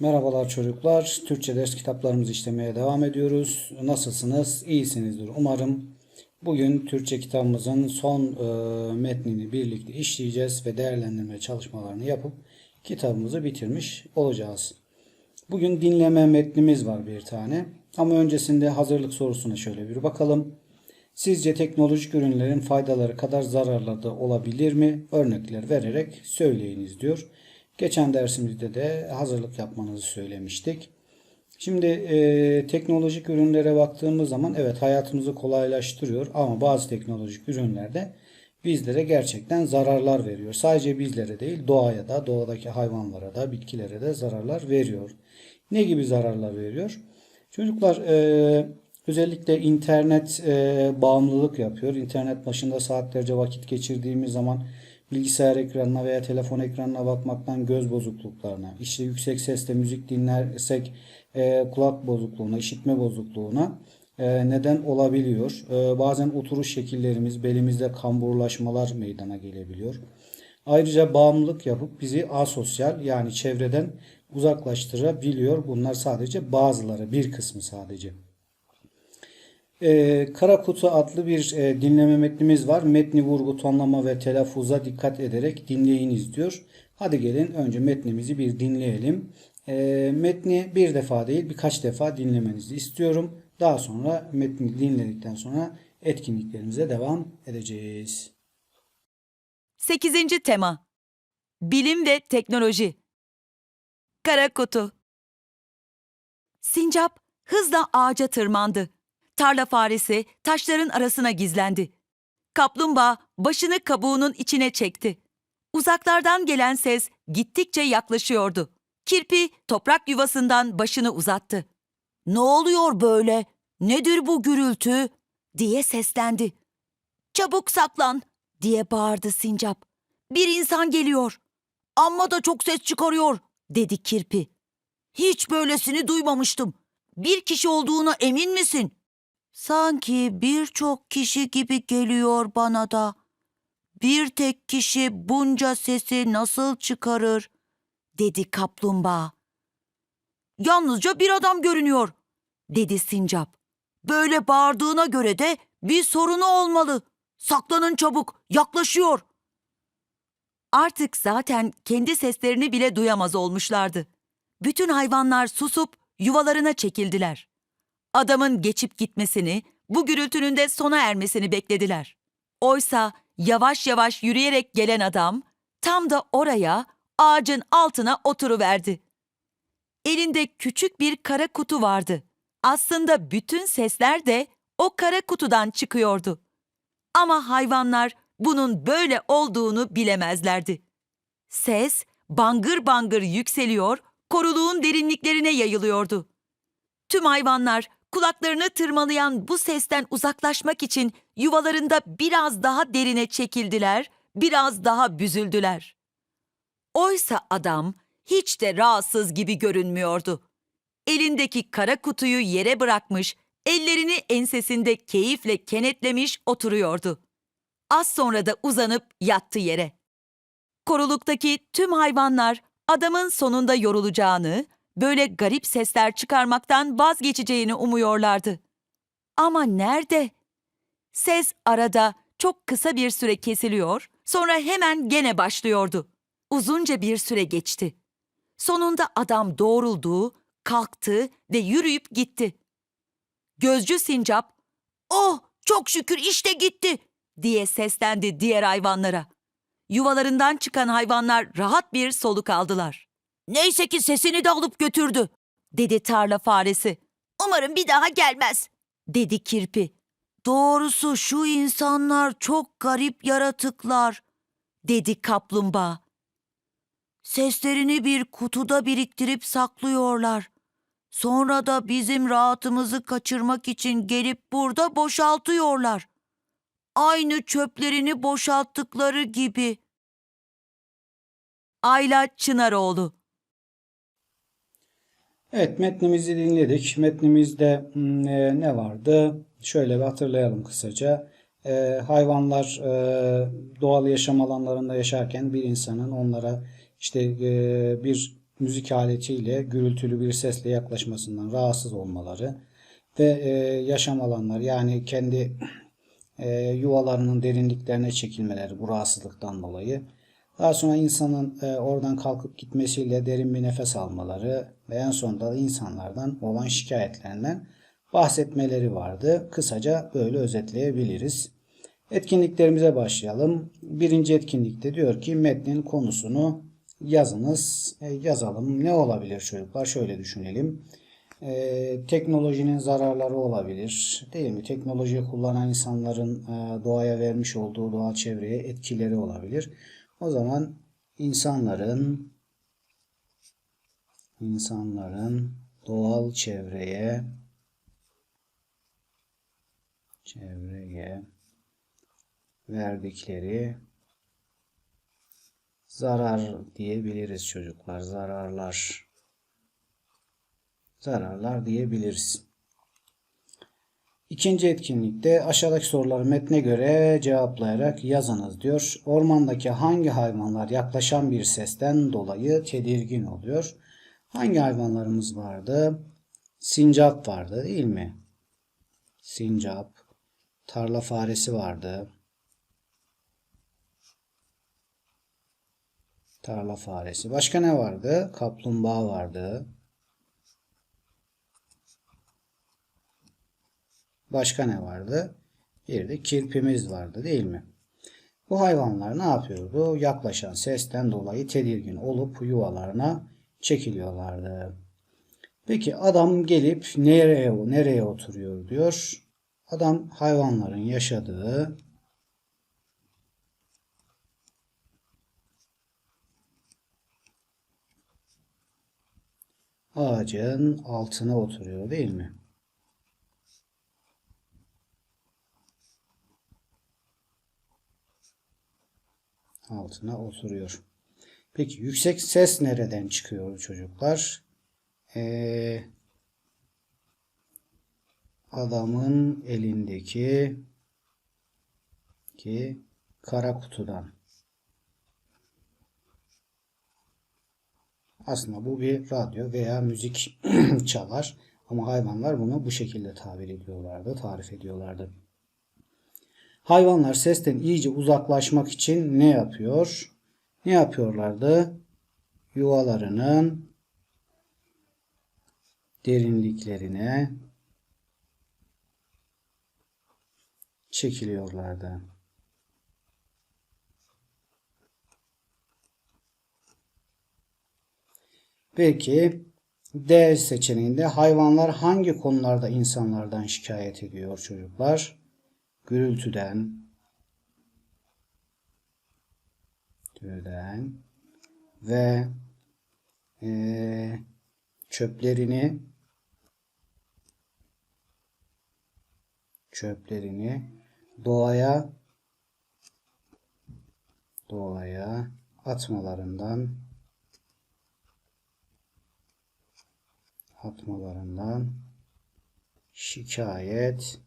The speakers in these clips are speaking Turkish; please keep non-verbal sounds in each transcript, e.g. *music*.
Merhabalar çocuklar. Türkçe ders kitaplarımızı işlemeye devam ediyoruz. Nasılsınız? İyisinizdir umarım. Bugün Türkçe kitabımızın son e, metnini birlikte işleyeceğiz ve değerlendirme çalışmalarını yapıp kitabımızı bitirmiş olacağız. Bugün dinleme metnimiz var bir tane. Ama öncesinde hazırlık sorusuna şöyle bir bakalım. Sizce teknolojik ürünlerin faydaları kadar zararları da olabilir mi? Örnekler vererek söyleyiniz diyor. Geçen dersimizde de hazırlık yapmanızı söylemiştik. Şimdi e, teknolojik ürünlere baktığımız zaman evet hayatımızı kolaylaştırıyor ama bazı teknolojik ürünlerde bizlere gerçekten zararlar veriyor. Sadece bizlere değil doğaya da doğadaki hayvanlara da bitkilere de zararlar veriyor. Ne gibi zararlar veriyor? Çocuklar e, özellikle internet e, bağımlılık yapıyor. İnternet başında saatlerce vakit geçirdiğimiz zaman bilgisayar ekranına veya telefon ekranına bakmaktan göz bozukluklarına, işte yüksek sesle müzik dinlersek e, kulak bozukluğuna, işitme bozukluğuna e, neden olabiliyor. E, bazen oturuş şekillerimiz, belimizde kamburlaşmalar meydana gelebiliyor. Ayrıca bağımlılık yapıp bizi asosyal yani çevreden uzaklaştırabiliyor. Bunlar sadece bazıları, bir kısmı sadece. Ee, Kara Kutu adlı bir e, dinleme metnimiz var. Metni vurgu, tonlama ve telaffuza dikkat ederek dinleyiniz diyor. Hadi gelin önce metnimizi bir dinleyelim. Ee, metni bir defa değil birkaç defa dinlemenizi istiyorum. Daha sonra metni dinledikten sonra etkinliklerimize devam edeceğiz. 8. tema Bilim ve teknoloji Kara kutu Sincap hızla ağaca tırmandı. Tarla faresi taşların arasına gizlendi. Kaplumbağa başını kabuğunun içine çekti. Uzaklardan gelen ses gittikçe yaklaşıyordu. Kirpi toprak yuvasından başını uzattı. "Ne oluyor böyle? Nedir bu gürültü?" diye seslendi. "Çabuk saklan!" diye bağırdı sincap. "Bir insan geliyor. Amma da çok ses çıkarıyor." dedi kirpi. "Hiç böylesini duymamıştım. Bir kişi olduğuna emin misin?" Sanki birçok kişi gibi geliyor bana da. Bir tek kişi bunca sesi nasıl çıkarır? dedi kaplumbağa. Yalnızca bir adam görünüyor, dedi sincap. Böyle bağırdığına göre de bir sorunu olmalı. Saklanın çabuk, yaklaşıyor. Artık zaten kendi seslerini bile duyamaz olmuşlardı. Bütün hayvanlar susup yuvalarına çekildiler. Adamın geçip gitmesini, bu gürültünün de sona ermesini beklediler. Oysa yavaş yavaş yürüyerek gelen adam tam da oraya ağacın altına oturuverdi. Elinde küçük bir kara kutu vardı. Aslında bütün sesler de o kara kutudan çıkıyordu. Ama hayvanlar bunun böyle olduğunu bilemezlerdi. Ses bangır bangır yükseliyor, koruluğun derinliklerine yayılıyordu. Tüm hayvanlar kulaklarını tırmalayan bu sesten uzaklaşmak için yuvalarında biraz daha derine çekildiler, biraz daha büzüldüler. Oysa adam hiç de rahatsız gibi görünmüyordu. Elindeki kara kutuyu yere bırakmış, ellerini ensesinde keyifle kenetlemiş oturuyordu. Az sonra da uzanıp yattı yere. Koruluktaki tüm hayvanlar adamın sonunda yorulacağını, böyle garip sesler çıkarmaktan vazgeçeceğini umuyorlardı. Ama nerede? Ses arada çok kısa bir süre kesiliyor, sonra hemen gene başlıyordu. Uzunca bir süre geçti. Sonunda adam doğruldu, kalktı ve yürüyüp gitti. Gözcü sincap, "Oh, çok şükür işte gitti." diye seslendi diğer hayvanlara. Yuvalarından çıkan hayvanlar rahat bir soluk aldılar. Neyse ki sesini de alıp götürdü, dedi tarla faresi. Umarım bir daha gelmez, dedi kirpi. Doğrusu şu insanlar çok garip yaratıklar, dedi kaplumbağa. Seslerini bir kutuda biriktirip saklıyorlar. Sonra da bizim rahatımızı kaçırmak için gelip burada boşaltıyorlar. Aynı çöplerini boşalttıkları gibi. Ayla Çınaroğlu Evet metnimizi dinledik. Metnimizde hmm, e, ne vardı? Şöyle bir hatırlayalım kısaca. E, hayvanlar e, doğal yaşam alanlarında yaşarken bir insanın onlara işte e, bir müzik aletiyle gürültülü bir sesle yaklaşmasından rahatsız olmaları ve e, yaşam alanları yani kendi e, yuvalarının derinliklerine çekilmeleri bu rahatsızlıktan dolayı. Daha sonra insanın e, oradan kalkıp gitmesiyle derin bir nefes almaları ve en sonunda da insanlardan olan şikayetlerinden bahsetmeleri vardı. Kısaca böyle özetleyebiliriz. Etkinliklerimize başlayalım. Birinci etkinlikte diyor ki metnin konusunu yazınız. E, yazalım. Ne olabilir çocuklar? Şöyle düşünelim. E, teknolojinin zararları olabilir. Değil mi? Teknolojiyi kullanan insanların e, doğaya vermiş olduğu doğal çevreye etkileri olabilir. O zaman insanların insanların doğal çevreye çevreye verdikleri zarar diyebiliriz çocuklar. Zararlar. Zararlar diyebiliriz. İkinci etkinlikte aşağıdaki soruları metne göre cevaplayarak yazınız diyor. Ormandaki hangi hayvanlar yaklaşan bir sesten dolayı tedirgin oluyor? Hangi hayvanlarımız vardı? Sincap vardı değil mi? Sincap. Tarla faresi vardı. Tarla faresi. Başka ne vardı? Kaplumbağa vardı. Başka ne vardı? Bir de kirpimiz vardı değil mi? Bu hayvanlar ne yapıyordu? Yaklaşan sesten dolayı tedirgin olup yuvalarına çekiliyorlardı. Peki adam gelip nereye nereye oturuyor diyor. Adam hayvanların yaşadığı ağacın altına oturuyor değil mi? Altına oturuyor. Peki yüksek ses nereden çıkıyor çocuklar? Ee, adamın elindeki ki kara kutudan. Aslında bu bir radyo veya müzik *clears throat* çalar ama hayvanlar bunu bu şekilde tabir ediyorlardı, tarif ediyorlardı. Hayvanlar sesten iyice uzaklaşmak için ne yapıyor? Ne yapıyorlardı? Yuvalarının derinliklerine çekiliyorlardı. Peki D seçeneğinde hayvanlar hangi konularda insanlardan şikayet ediyor çocuklar? Gürültüden, gürültüden ve eee, çöplerini çöplerini doğaya doğaya atmalarından atmalarından şikayet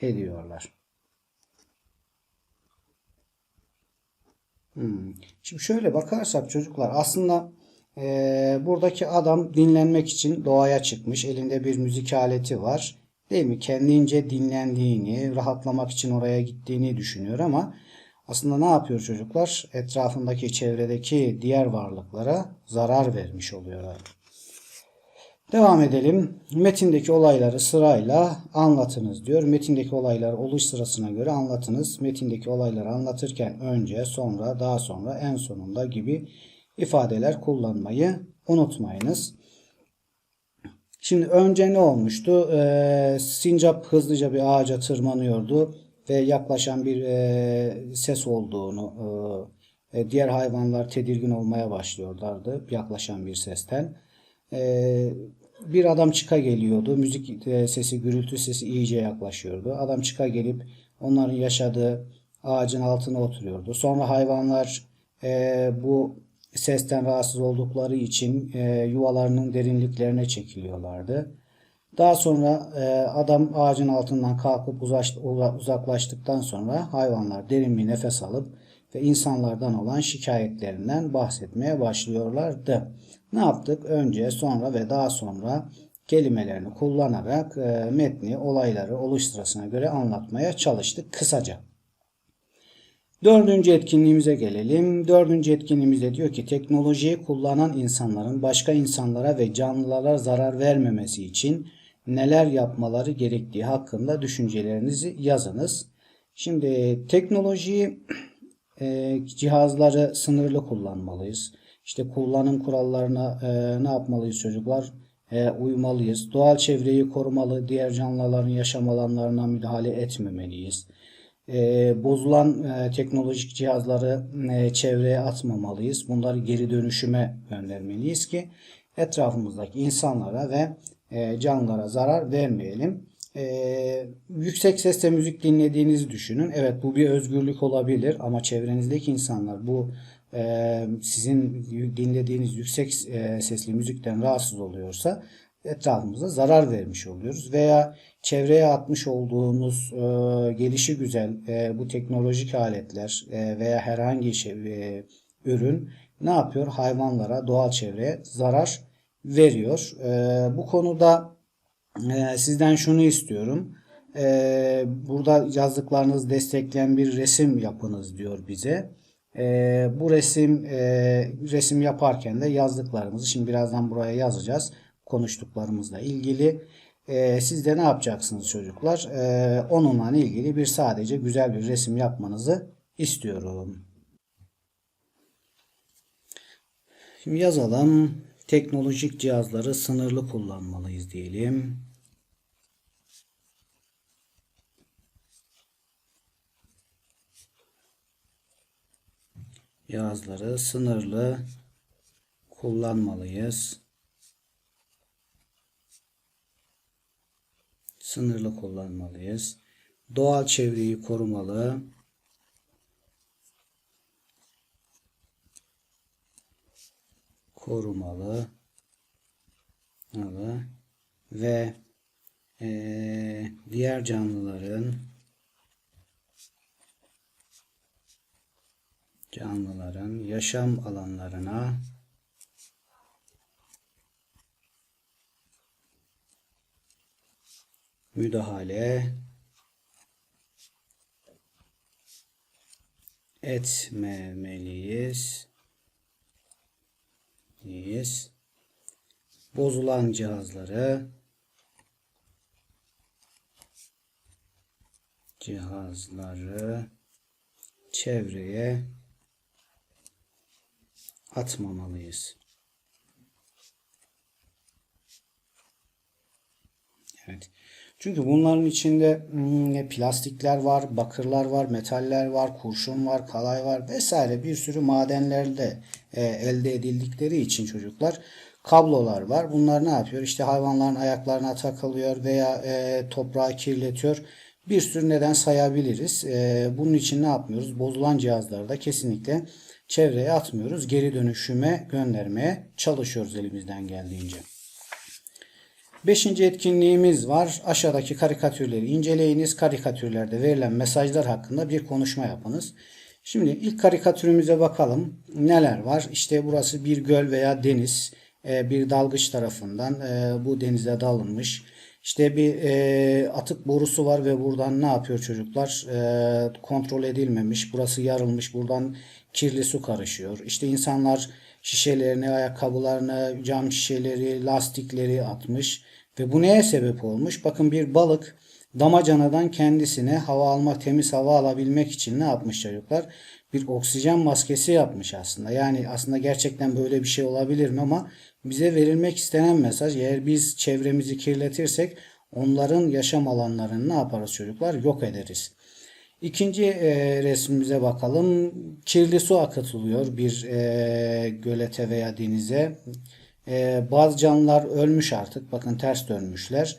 ediyorlar. Hmm. Şimdi şöyle bakarsak çocuklar aslında eee, buradaki adam dinlenmek için doğaya çıkmış. Elinde bir müzik aleti var. Değil mi? Kendince dinlendiğini, rahatlamak için oraya gittiğini düşünüyor ama aslında ne yapıyor çocuklar? Etrafındaki, çevredeki diğer varlıklara zarar vermiş oluyor. Devam edelim. Metindeki olayları sırayla anlatınız diyor. Metindeki olayları oluş sırasına göre anlatınız. Metindeki olayları anlatırken önce, sonra, daha sonra, en sonunda gibi ifadeler kullanmayı unutmayınız. Şimdi önce ne olmuştu? Ee, sincap hızlıca bir ağaca tırmanıyordu ve yaklaşan bir e, ses olduğunu, e, diğer hayvanlar tedirgin olmaya başlıyorlardı yaklaşan bir sesten. Ee, bir adam çıka geliyordu. Müzik e, sesi, gürültü sesi iyice yaklaşıyordu. Adam çıka gelip onların yaşadığı ağacın altına oturuyordu. Sonra hayvanlar e, bu sesten rahatsız oldukları için e, yuvalarının derinliklerine çekiliyorlardı. Daha sonra e, adam ağacın altından kalkıp uzaklaştıktan sonra hayvanlar derin bir nefes alıp ve insanlardan olan şikayetlerinden bahsetmeye başlıyorlardı. Ne yaptık? Önce, sonra ve daha sonra kelimelerini kullanarak e, metni, olayları oluş sırasına göre anlatmaya çalıştık kısaca. Dördüncü etkinliğimize gelelim. Dördüncü etkinliğimizde diyor ki teknolojiyi kullanan insanların başka insanlara ve canlılara zarar vermemesi için neler yapmaları gerektiği hakkında düşüncelerinizi yazınız. Şimdi teknolojiyi e, cihazları sınırlı kullanmalıyız. İşte kullanım kurallarına e, ne yapmalıyız çocuklar? E, uymalıyız. Doğal çevreyi korumalı, diğer canlıların yaşam alanlarına müdahale etmemeliyiz. E, bozulan e, teknolojik cihazları e, çevreye atmamalıyız. Bunları geri dönüşüme göndermeliyiz ki etrafımızdaki insanlara ve e, canlılara zarar vermeyelim. E, yüksek sesle müzik dinlediğinizi düşünün. Evet bu bir özgürlük olabilir ama çevrenizdeki insanlar bu sizin dinlediğiniz yüksek sesli müzikten rahatsız oluyorsa etrafımıza zarar vermiş oluyoruz. Veya çevreye atmış olduğunuz e, gelişi güzel bu teknolojik aletler veya herhangi şey, ürün ne yapıyor? Hayvanlara, doğal çevreye zarar veriyor. Bu konuda sizden şunu istiyorum. Burada yazdıklarınızı destekleyen bir resim yapınız diyor bize. E, bu resim e, resim yaparken de yazdıklarımızı şimdi birazdan buraya yazacağız. Konuştuklarımızla ilgili. E, siz de ne yapacaksınız çocuklar? E, onunla ilgili bir sadece güzel bir resim yapmanızı istiyorum. Şimdi yazalım. Teknolojik cihazları sınırlı kullanmalıyız diyelim. Cihazları sınırlı kullanmalıyız. Sınırlı kullanmalıyız. Doğal çevreyi korumalı. korumalı malı ve eee, diğer canlıların canlıların yaşam alanlarına müdahale etmemeliyiz. Yes. Bozulan cihazları cihazları çevreye atmamalıyız. Evet. Çünkü bunların içinde hmm, plastikler var, bakırlar var, metaller var, kurşun var, kalay var vesaire bir sürü madenlerde e, elde edildikleri için çocuklar kablolar var. Bunlar ne yapıyor? İşte hayvanların ayaklarına takılıyor veya e, toprağı kirletiyor. Bir sürü neden sayabiliriz. E, bunun için ne yapmıyoruz? Bozulan cihazları da kesinlikle çevreye atmıyoruz. Geri dönüşüme göndermeye çalışıyoruz elimizden geldiğince. Beşinci etkinliğimiz var. Aşağıdaki karikatürleri inceleyiniz. Karikatürlerde verilen mesajlar hakkında bir konuşma yapınız. Şimdi ilk karikatürümüze bakalım. Neler var? İşte burası bir göl veya deniz. Ee, Bir dalgıç tarafından e, bu denize dalınmış. İşte bir e, atık borusu var ve buradan ne yapıyor çocuklar? E, kontrol edilmemiş. Burası yarılmış. Buradan kirli su karışıyor. İşte insanlar şişelerini, ayakkabılarını, cam şişeleri, lastikleri atmış. Ve bu neye sebep olmuş? Bakın bir balık damacanadan kendisine hava almak, temiz hava alabilmek için ne yapmış çocuklar? Bir oksijen maskesi yapmış aslında. Yani aslında gerçekten böyle bir şey olabilir mi ama bize verilmek istenen mesaj eğer biz çevremizi kirletirsek onların yaşam alanlarını ne yaparız çocuklar? Yok ederiz. İkinci e, resmimize bakalım. Kirli su akıtılıyor bir e, gölete veya denize. E, bazı canlılar ölmüş artık. Bakın ters dönmüşler.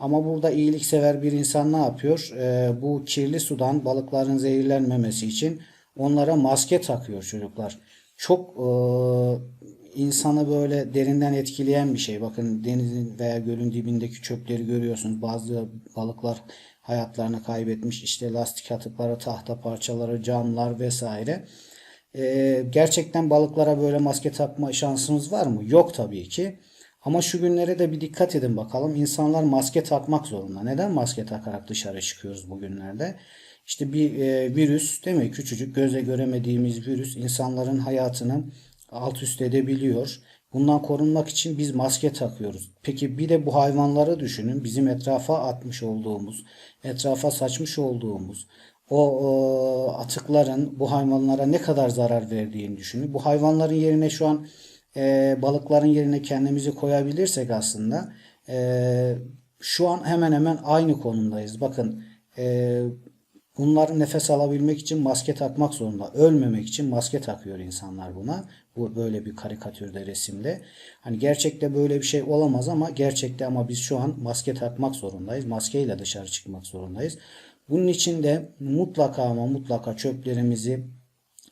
Ama burada iyiliksever bir insan ne yapıyor? E, bu kirli sudan balıkların zehirlenmemesi için onlara maske takıyor çocuklar. Çok e, insanı böyle derinden etkileyen bir şey. Bakın denizin veya gölün dibindeki çöpleri görüyorsunuz. Bazı balıklar hayatlarını kaybetmiş. İşte lastik atıkları, tahta parçaları, camlar vesaire. Ee, gerçekten balıklara böyle maske takma şansınız var mı? Yok tabii ki. Ama şu günlere de bir dikkat edin bakalım. İnsanlar maske takmak zorunda. Neden maske takarak dışarı çıkıyoruz bugünlerde? İşte bir e, virüs değil mi? Küçücük göze göremediğimiz virüs insanların hayatını alt üst edebiliyor. Bundan korunmak için biz maske takıyoruz. Peki bir de bu hayvanları düşünün. Bizim etrafa atmış olduğumuz, etrafa saçmış olduğumuz o, o atıkların bu hayvanlara ne kadar zarar verdiğini düşünün. Bu hayvanların yerine şu an e, balıkların yerine kendimizi koyabilirsek aslında e, şu an hemen hemen aynı konumdayız. Bakın e, bunlar nefes alabilmek için maske takmak zorunda. Ölmemek için maske takıyor insanlar buna. Bu böyle bir karikatürde resimde. Hani gerçekte böyle bir şey olamaz ama gerçekte ama biz şu an maske takmak zorundayız. Maskeyle dışarı çıkmak zorundayız. Bunun için de mutlaka ama mutlaka çöplerimizi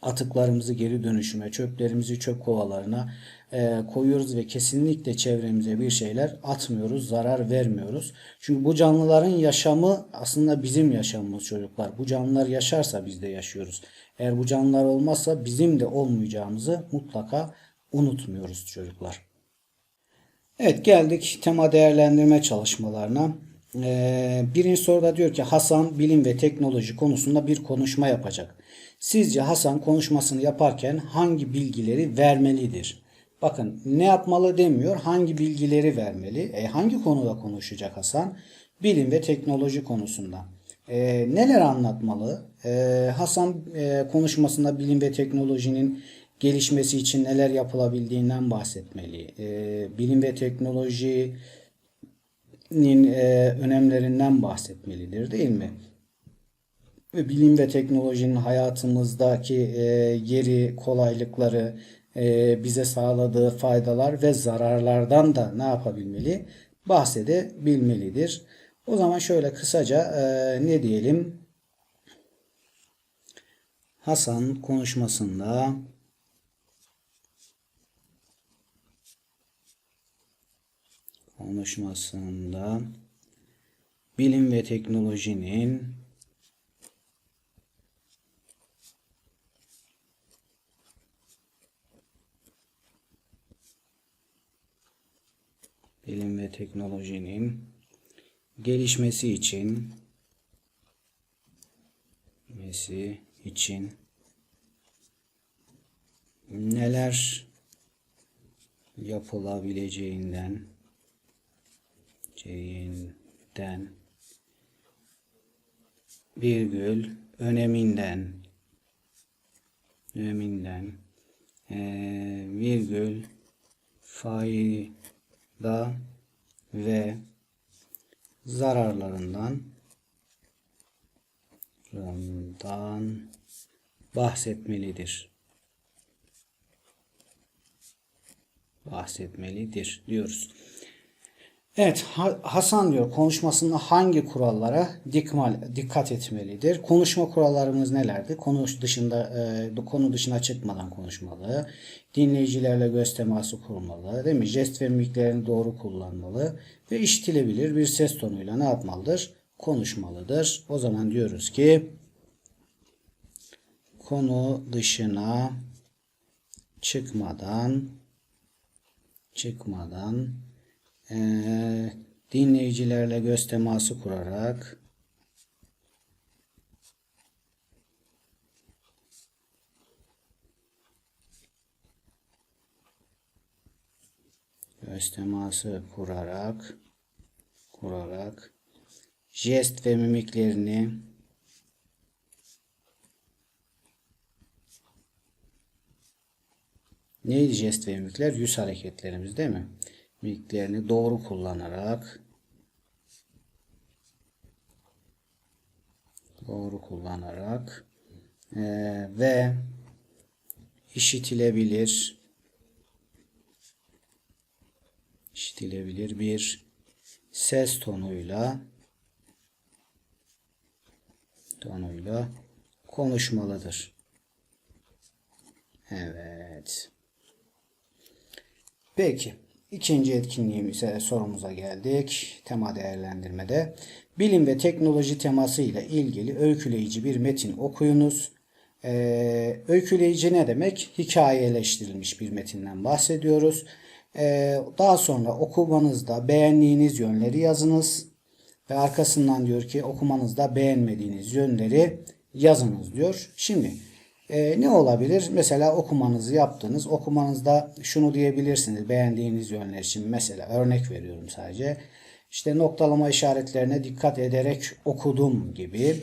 atıklarımızı geri dönüşüme, çöplerimizi çöp kovalarına e, koyuyoruz ve kesinlikle çevremize bir şeyler atmıyoruz, zarar vermiyoruz. Çünkü bu canlıların yaşamı aslında bizim yaşamımız çocuklar. Bu canlılar yaşarsa biz de yaşıyoruz. Eğer bu canlılar olmazsa bizim de olmayacağımızı mutlaka unutmuyoruz çocuklar. Evet geldik tema değerlendirme çalışmalarına. Ee, birinci soruda diyor ki Hasan bilim ve teknoloji konusunda bir konuşma yapacak. Sizce Hasan konuşmasını yaparken hangi bilgileri vermelidir? Bakın ne yapmalı demiyor, hangi bilgileri vermeli? E, hangi konuda konuşacak Hasan? Bilim ve teknoloji konusunda. E, neler anlatmalı? E, Hasan e, konuşmasında bilim ve teknolojinin gelişmesi için neler yapılabildiğinden bahsetmeli. E, bilim ve teknoloji nin e, önemlerinden bahsetmelidir değil mi? Bilim ve teknolojinin hayatımızdaki e, yeri, kolaylıkları, e, bize sağladığı faydalar ve zararlardan da ne yapabilmeli? Bahsedebilmelidir. O zaman şöyle kısaca e, ne diyelim? Hasan konuşmasında konuşmasında bilim ve teknolojinin bilim ve teknolojinin gelişmesi için gelişmesi için neler yapılabileceğinden şeyinden virgül öneminden öneminden eee, virgül fayda ve zararlarından zararlarından bahsetmelidir. Bahsetmelidir diyoruz. Evet, Ha- Hasan diyor konuşmasında hangi kurallara dikmal, dikkat etmelidir? Konuşma kurallarımız nelerdi? Konu dışında e, konu dışına çıkmadan konuşmalı. Dinleyicilerle göz teması kurmalı, değil mi? Jest ve mimiklerini doğru kullanmalı ve işitilebilir bir ses tonuyla ne yapmalıdır? Konuşmalıdır. O zaman diyoruz ki konu dışına çıkmadan çıkmadan eee, dinleyicilerle göz teması kurarak göz teması kurarak kurarak jest ve mimiklerini Neydi jest ve mimikler? Yüz hareketlerimiz değil mi? Mimiklerini doğru kullanarak doğru kullanarak eee, ve işitilebilir işitilebilir bir ses tonuyla tonuyla konuşmalıdır. Evet. Peki. İkinci etkinliğimize sorumuza geldik. Tema değerlendirmede. Bilim ve teknoloji teması ile ilgili öyküleyici bir metin okuyunuz. Ee, öyküleyici ne demek? Hikayeleştirilmiş bir metinden bahsediyoruz. Ee, daha sonra okumanızda beğendiğiniz yönleri yazınız. Ve arkasından diyor ki okumanızda beğenmediğiniz yönleri yazınız diyor. Şimdi e, ne olabilir? Mesela okumanızı yaptınız. Okumanızda şunu diyebilirsiniz beğendiğiniz yönler için. Mesela örnek veriyorum sadece. İşte noktalama işaretlerine dikkat ederek okudum gibi.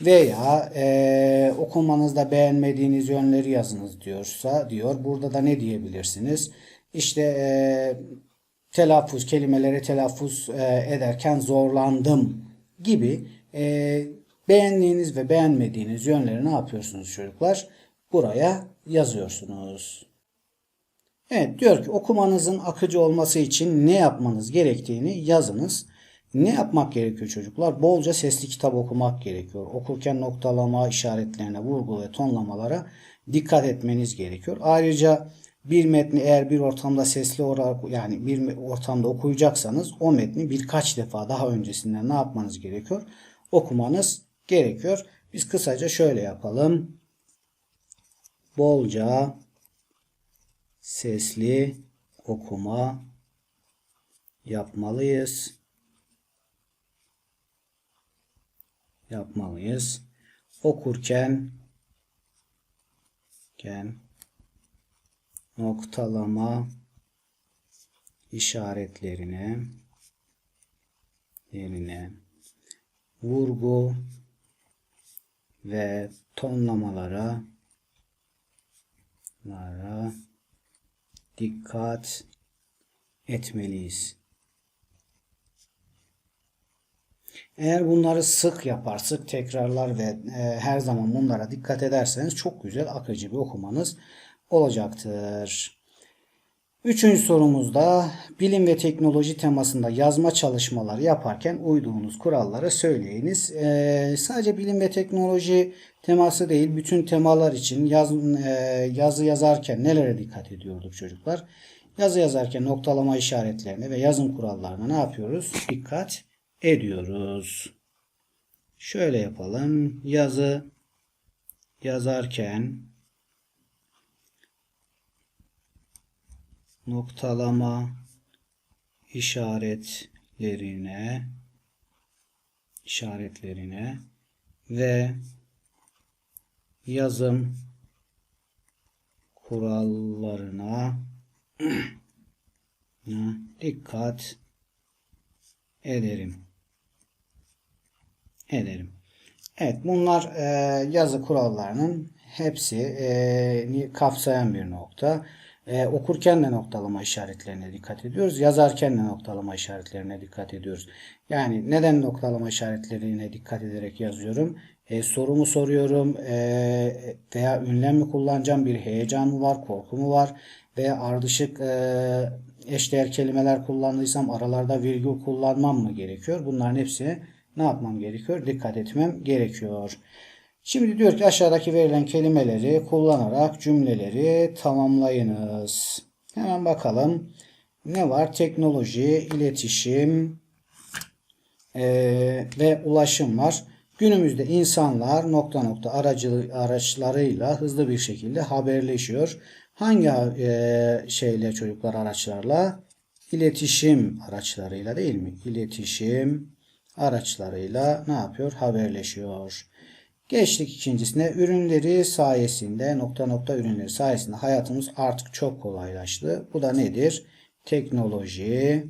Veya e, okumanızda beğenmediğiniz yönleri yazınız diyorsa diyor. Burada da ne diyebilirsiniz? İşte e, telaffuz, kelimeleri telaffuz e, ederken zorlandım gibi e, beğendiğiniz ve beğenmediğiniz yönleri ne yapıyorsunuz çocuklar? Buraya yazıyorsunuz. Evet diyor ki okumanızın akıcı olması için ne yapmanız gerektiğini yazınız. Ne yapmak gerekiyor çocuklar? Bolca sesli kitap okumak gerekiyor. Okurken noktalama işaretlerine, vurgu ve tonlamalara dikkat etmeniz gerekiyor. Ayrıca bir metni eğer bir ortamda sesli olarak yani bir ortamda okuyacaksanız o metni birkaç defa daha öncesinden ne yapmanız gerekiyor? Okumanız gerekiyor. Biz kısaca şöyle yapalım. Bolca sesli okuma yapmalıyız. Yapmalıyız. Okurken ken noktalama işaretlerine yerine vurgu ve tonlamalara lara dikkat etmeliyiz. Eğer bunları sık yapar, sık tekrarlar ve e, her zaman bunlara dikkat ederseniz çok güzel akıcı bir okumanız olacaktır. Üçüncü sorumuzda bilim ve teknoloji temasında yazma çalışmaları yaparken uyduğunuz kuralları söyleyiniz. Ee, sadece bilim ve teknoloji teması değil, bütün temalar için yaz, e, yazı yazarken nelere dikkat ediyorduk çocuklar? Yazı yazarken noktalama işaretlerine ve yazım kurallarına ne yapıyoruz? Dikkat ediyoruz. Şöyle yapalım. Yazı yazarken noktalama işaretlerine işaretlerine ve yazım kurallarına *clears throat* dikkat ederim. Ederim. Evet bunlar e, yazı kurallarının hepsi kapsayan bir nokta. E, okurken de noktalama işaretlerine dikkat ediyoruz. Yazarken de noktalama işaretlerine dikkat ediyoruz. Yani neden noktalama işaretlerine dikkat ederek yazıyorum? E, sorumu soruyorum e, veya ünlem mi kullanacağım bir heyecan mı var, korku mu var veya ardışık e, eşdeğer kelimeler kullandıysam aralarda virgül kullanmam mı gerekiyor? Bunların hepsine ne yapmam gerekiyor? Dikkat etmem gerekiyor. Şimdi diyor ki aşağıdaki verilen kelimeleri kullanarak cümleleri tamamlayınız. Hemen bakalım. Ne var? Teknoloji, iletişim e, ve ulaşım var. Günümüzde insanlar nokta nokta aracı, araçlarıyla hızlı bir şekilde haberleşiyor. Hangi e, şeyle çocuklar araçlarla? İletişim araçlarıyla değil mi? İletişim araçlarıyla ne yapıyor? Haberleşiyor. Geçtik ikincisine. Ürünleri sayesinde nokta nokta ürünleri sayesinde hayatımız artık çok kolaylaştı. Bu da nedir? Teknoloji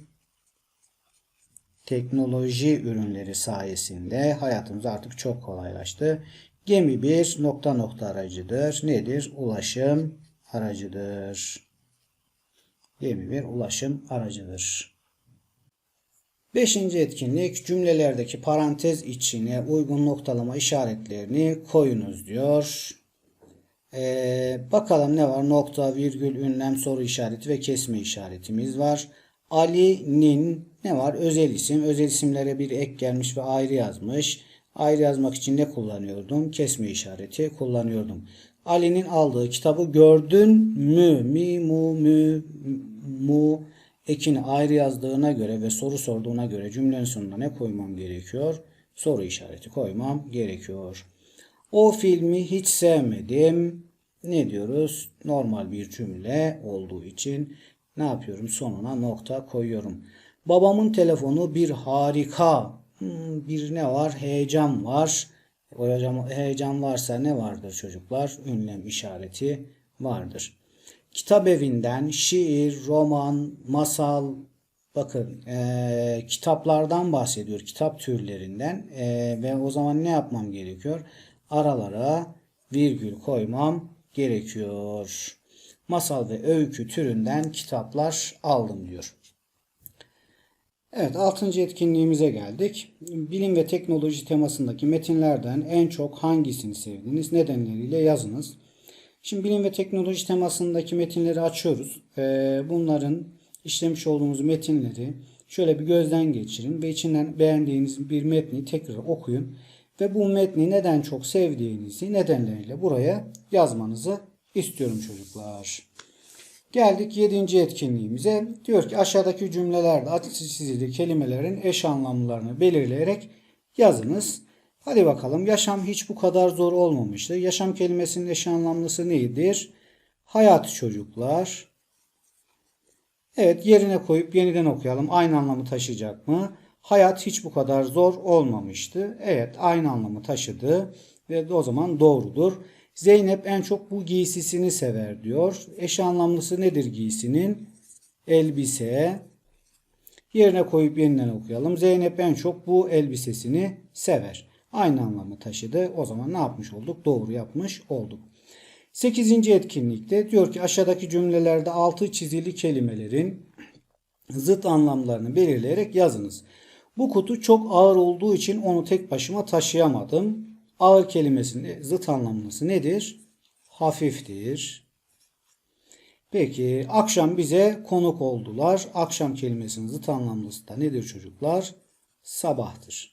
teknoloji ürünleri sayesinde hayatımız artık çok kolaylaştı. Gemi bir nokta nokta aracıdır. Nedir? Ulaşım aracıdır. Gemi bir ulaşım aracıdır. Beşinci etkinlik cümlelerdeki parantez içine uygun noktalama işaretlerini koyunuz diyor. Ee, bakalım ne var? Nokta, virgül, ünlem, soru işareti ve kesme işaretimiz var. Ali'nin ne var? Özel isim. Özel isimlere bir ek gelmiş ve ayrı yazmış. Ayrı yazmak için ne kullanıyordum? Kesme işareti kullanıyordum. Ali'nin aldığı kitabı gördün mü? Mi, mu, mü, mu ekini ayrı yazdığına göre ve soru sorduğuna göre cümlenin sonuna ne koymam gerekiyor? Soru işareti koymam gerekiyor. O filmi hiç sevmedim. Ne diyoruz? Normal bir cümle olduğu için ne yapıyorum? Sonuna nokta koyuyorum. Babamın telefonu bir harika. Hmm, bir ne var? Heyecan var. Hocam heyecan varsa ne vardır çocuklar? Ünlem işareti vardır. Kitap evinden şiir, roman, masal, bakın eee, kitaplardan bahsediyor. Kitap türlerinden Eee, ve o zaman ne yapmam gerekiyor? Aralara virgül koymam gerekiyor. Masal ve öykü türünden kitaplar aldım diyor. Evet, 6. etkinliğimize geldik. Bilim ve teknoloji temasındaki metinlerden en çok hangisini sevdiniz? Nedenleriyle yazınız. Şimdi bilim ve teknoloji temasındaki metinleri açıyoruz. Ee, bunların işlemiş olduğumuz metinleri şöyle bir gözden geçirin ve içinden beğendiğiniz bir metni tekrar okuyun. Ve bu metni neden çok sevdiğinizi nedenleriyle buraya yazmanızı istiyorum çocuklar. Geldik 7. etkinliğimize. Diyor ki aşağıdaki cümlelerde çizili kelimelerin eş anlamlarını belirleyerek yazınız. Hadi bakalım yaşam hiç bu kadar zor olmamıştı. Yaşam kelimesinin eş anlamlısı nedir? Hayat çocuklar. Evet yerine koyup yeniden okuyalım. Aynı anlamı taşıyacak mı? Hayat hiç bu kadar zor olmamıştı. Evet aynı anlamı taşıdı ve o zaman doğrudur. Zeynep en çok bu giysisini sever diyor. Eş anlamlısı nedir giysinin? Elbise. Yerine koyup yeniden okuyalım. Zeynep en çok bu elbisesini sever. Aynı anlamı taşıdı. O zaman ne yapmış olduk? Doğru yapmış olduk. 8. etkinlikte diyor ki aşağıdaki cümlelerde altı çizili kelimelerin zıt anlamlarını belirleyerek yazınız. Bu kutu çok ağır olduğu için onu tek başıma taşıyamadım. Ağır kelimesinin zıt anlamlısı nedir? Hafiftir. Peki akşam bize konuk oldular. Akşam kelimesinin zıt anlamlısı da nedir çocuklar? Sabahtır.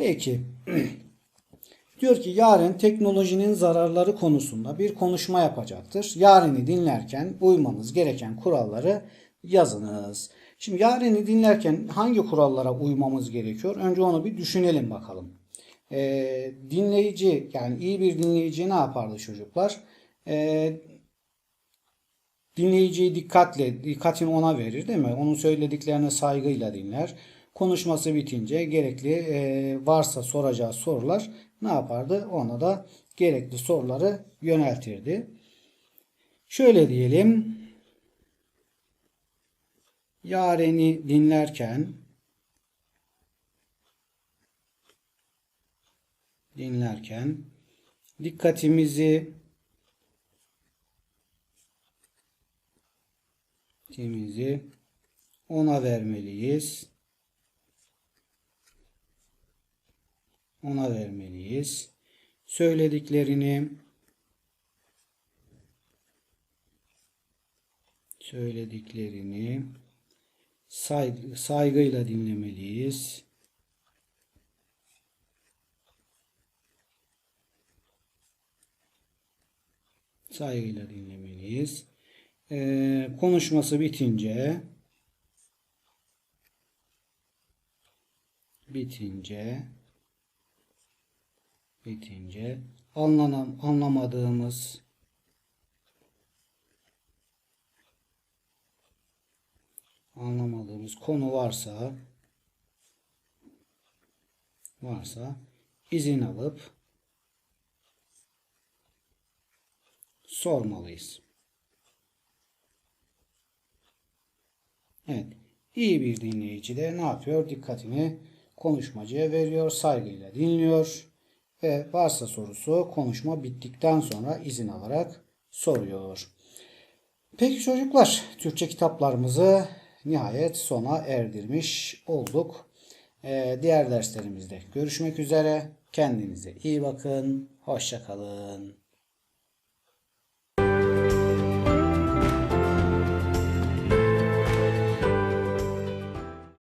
Peki *clears throat* diyor ki yarın teknolojinin zararları konusunda bir konuşma yapacaktır. Yarını dinlerken uymanız gereken kuralları yazınız. Şimdi yarını dinlerken hangi kurallara uymamız gerekiyor? Önce onu bir düşünelim bakalım. Ee, dinleyici yani iyi bir dinleyici ne yapardı çocuklar? Ee, dinleyiciyi dikkatle, dikkatini ona verir değil mi? Onun söylediklerine saygıyla dinler. Konuşması bitince gerekli e, varsa soracağı sorular ne yapardı? Ona da gerekli soruları yöneltirdi. Şöyle diyelim. Yaren'i dinlerken dinlerken dikkatimizi dikkatimizi ona vermeliyiz. Ona vermeliyiz. Söylediklerini söylediklerini saygı, saygıyla dinlemeliyiz. Saygıyla dinlemeliyiz. Ee, konuşması bitince bitince bitince anlanam, anlamadığımız anlamadığımız konu varsa varsa izin alıp sormalıyız. Evet. iyi bir dinleyici de ne yapıyor? Dikkatini konuşmacıya veriyor, saygıyla dinliyor ve varsa sorusu konuşma bittikten sonra izin alarak soruyor. Peki çocuklar, Türkçe kitaplarımızı nihayet sona erdirmiş olduk. Ee, diğer derslerimizde görüşmek üzere. Kendinize iyi bakın. Hoşça kalın.